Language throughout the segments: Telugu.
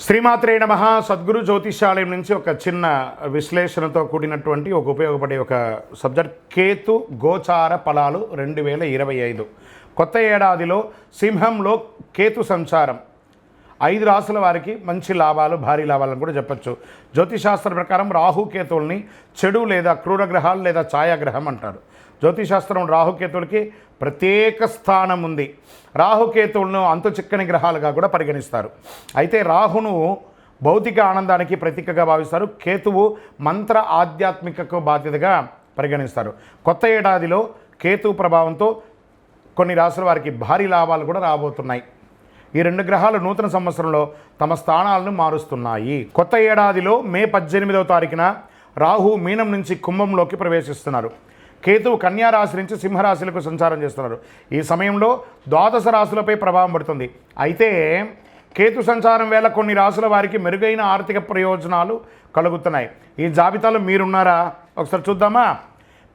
శ్రీమాత్రే నమ. సద్గురు జ్యోతిషాలయం నుంచి ఒక చిన్న విశ్లేషణతో కూడినటువంటి ఒక ఉపయోగపడే ఒక సబ్జెక్ట్. కేతు గోచార ఫలాలు రెండు వేల ఇరవై ఐదు. కొత్త ఏడాదిలో సింహంలో కేతు సంచారం. ఐదు రాసుల వారికి మంచి లాభాలు భారీ లాభాలను కూడా చెప్పచ్చు. జ్యోతిశాస్త్ర ప్రకారం రాహుకేతువుల్ని చెడు లేదా క్రూర గ్రహాలు లేదా ఛాయాగ్రహం అంటారు. జ్యోతిశాస్త్రం రాహుకేతువులకి ప్రత్యేక స్థానం ఉంది. రాహుకేతువులను అంతు చిక్కని గ్రహాలుగా కూడా పరిగణిస్తారు. అయితే రాహును భౌతిక ఆనందానికి ప్రతీకగా భావిస్తారు. కేతువు మంత్ర ఆధ్యాత్మికకు బాధ్యతగా పరిగణిస్తారు. కొత్త ఏడాదిలో కేతు ప్రభావంతో కొన్ని రాసుల వారికి భారీ లాభాలు కూడా రాబోతున్నాయి. ఈ రెండు గ్రహాలు నూతన సంవత్సరంలో తమ స్థానాలను మారుస్తున్నాయి. కొత్త ఏడాదిలో మే పద్దెనిమిదవ తారీఖున రాహు మీనం నుంచి కుంభంలోకి ప్రవేశిస్తున్నారు. కేతువు కన్యారాశి నుంచి సింహరాశులకు సంచారం చేస్తున్నారు. ఈ సమయంలో ద్వాదశ రాశులపై ప్రభావం పడుతుంది. అయితే కేతు సంచారం వేళ కొన్ని రాశుల వారికి మెరుగైన ఆర్థిక ప్రయోజనాలు కలుగుతున్నాయి. ఈ జాబితాలో మీరున్నారా? ఒకసారి చూద్దామా?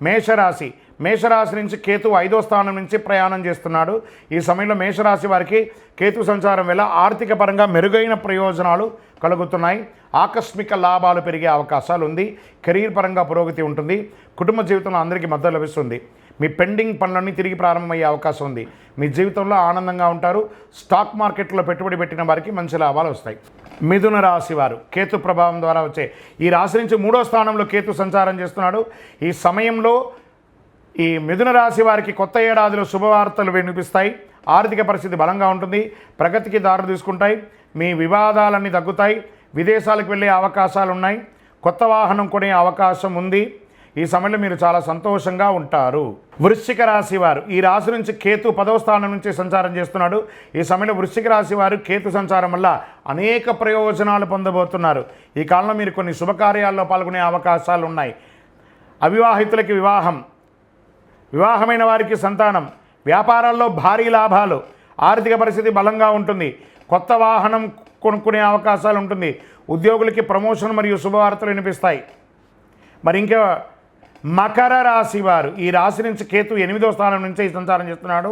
మేషరాశి. మేషరాశి నుంచి కేతు ఐదో స్థానం నుంచి ప్రయాణం చేస్తున్నాడు. ఈ సమయంలో మేషరాశి వారికి కేతు సంచారం వల్ల ఆర్థిక పరంగా మెరుగైన ప్రయోజనాలు కలుగుతున్నాయి. ఆకస్మిక లాభాలు పెరిగే అవకాశాలు ఉంది. కెరీర్ పరంగా పురోగతి ఉంటుంది. కుటుంబ జీవితంలో అందరికీ మద్దతు లభిస్తుంది. మీ పెండింగ్ పనులన్నీ తిరిగి ప్రారంభమయ్యే అవకాశం ఉంది. మీ జీవితంలో ఆనందంగా ఉంటారు. స్టాక్ మార్కెట్లో పెట్టుబడి పెట్టిన వారికి మంచి లాభాలు వస్తాయి. మిథున రాశి వారు కేతు ప్రభావం ద్వారా వచ్చే ఈ రాశి నుంచి మూడో స్థానంలో కేతు సంచారం చేస్తున్నాడు. ఈ సమయంలో ఈ మిథున రాశి వారికి కొత్త ఏడాదిలో శుభవార్తలు వినిపిస్తాయి. ఆర్థిక పరిస్థితి బలంగా ఉంటుంది. ప్రగతికి దారి తీసుకుంటాయి. మీ వివాదాలన్నీ తగ్గుతాయి. విదేశాలకు వెళ్ళే అవకాశాలు ఉన్నాయి. కొత్త వాహనం కొనే అవకాశం ఉంది. ఈ సమయంలో మీరు చాలా సంతోషంగా ఉంటారు. వృశ్చిక రాశి వారు ఈ రాశి నుంచి కేతు పదవ స్థానం నుంచి సంచారం చేస్తున్నాడు. ఈ సమయంలో వృశ్చిక రాశి వారు కేతు సంచారం వల్ల అనేక ప్రయోజనాలు పొందబోతున్నారు. ఈ కాలంలో మీరు కొన్ని శుభకార్యాల్లో పాల్గొనే అవకాశాలు ఉన్నాయి. అవివాహితులకి వివాహం వివాహమైన వారికి సంతానం వ్యాపారాల్లో భారీ లాభాలు ఆర్థిక పరిస్థితి బలంగా ఉంటుంది కొత్త వాహనం కొనుక్కునే అవకాశాలు ఉంటుంది ఉద్యోగులకి ప్రమోషన్ మరియు శుభవార్తలు వినిపిస్తాయి. మరి ఇంకా మకర రాశి వారు ఈ రాశి నుంచి కేతు ఎనిమిదో స్థానం నుంచి ఈ సంచారం చేస్తున్నాడు.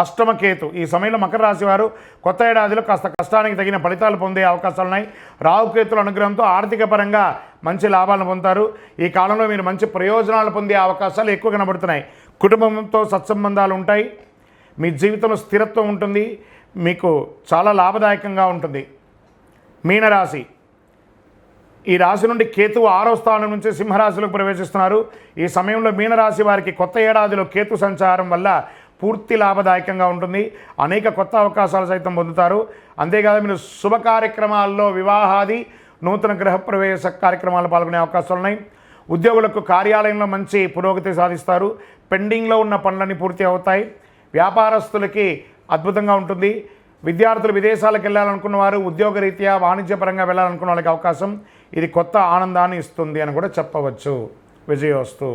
అష్టమ కేతు ఈ సమయంలో మకర రాశి వారు కొత్త ఏడాదిలో కాస్త కష్టానికి తగిన ఫలితాలు పొందే అవకాశాలు ఉన్నాయి. రావుకేతుల అనుగ్రహంతో ఆర్థిక పరంగా మంచి లాభాలను పొందుతారు. ఈ కాలంలో మీరు మంచి ప్రయోజనాలు పొందే అవకాశాలు ఎక్కువ కనబడుతున్నాయి. కుటుంబంతో సత్సంబంధాలు ఉంటాయి. మీ జీవితంలో స్థిరత్వం ఉంటుంది. మీకు చాలా లాభదాయకంగా ఉంటుంది. మీనరాశి. ఈ రాశి నుండి కేతువు ఆరో స్థానం నుంచి సింహరాశిలోకి ప్రవేశిస్తున్నారు. ఈ సమయంలో మీనరాశి వారికి కొత్త ఏడాదిలో కేతు సంచారం వల్ల పూర్తి లాభదాయకంగా ఉంటుంది. అనేక కొత్త అవకాశాలు సైతం పొందుతారు. అంతేకాదు మీరు శుభ కార్యక్రమాల్లో వివాహాది నూతన గృహప్రవేశ కార్యక్రమాలు పాల్గొనే అవకాశాలు ఉన్నాయి. ఉద్యోగులకు కార్యాలయంలో మంచి పురోగతి సాధిస్తారు. పెండింగ్లో ఉన్న పనులన్నీ పూర్తి అవుతాయి. వ్యాపారస్తులకి అద్భుతంగా ఉంటుంది. విద్యార్థులు విదేశాలకు వెళ్ళాలనుకున్న వారు ఉద్యోగరీత్యా వాణిజ్యపరంగా వెళ్ళాలనుకున్న వాళ్ళకి అవకాశం. ఇది కొత్త ఆనందాన్ని ఇస్తుంది అని కూడా చెప్పవచ్చు. విజయోస్తు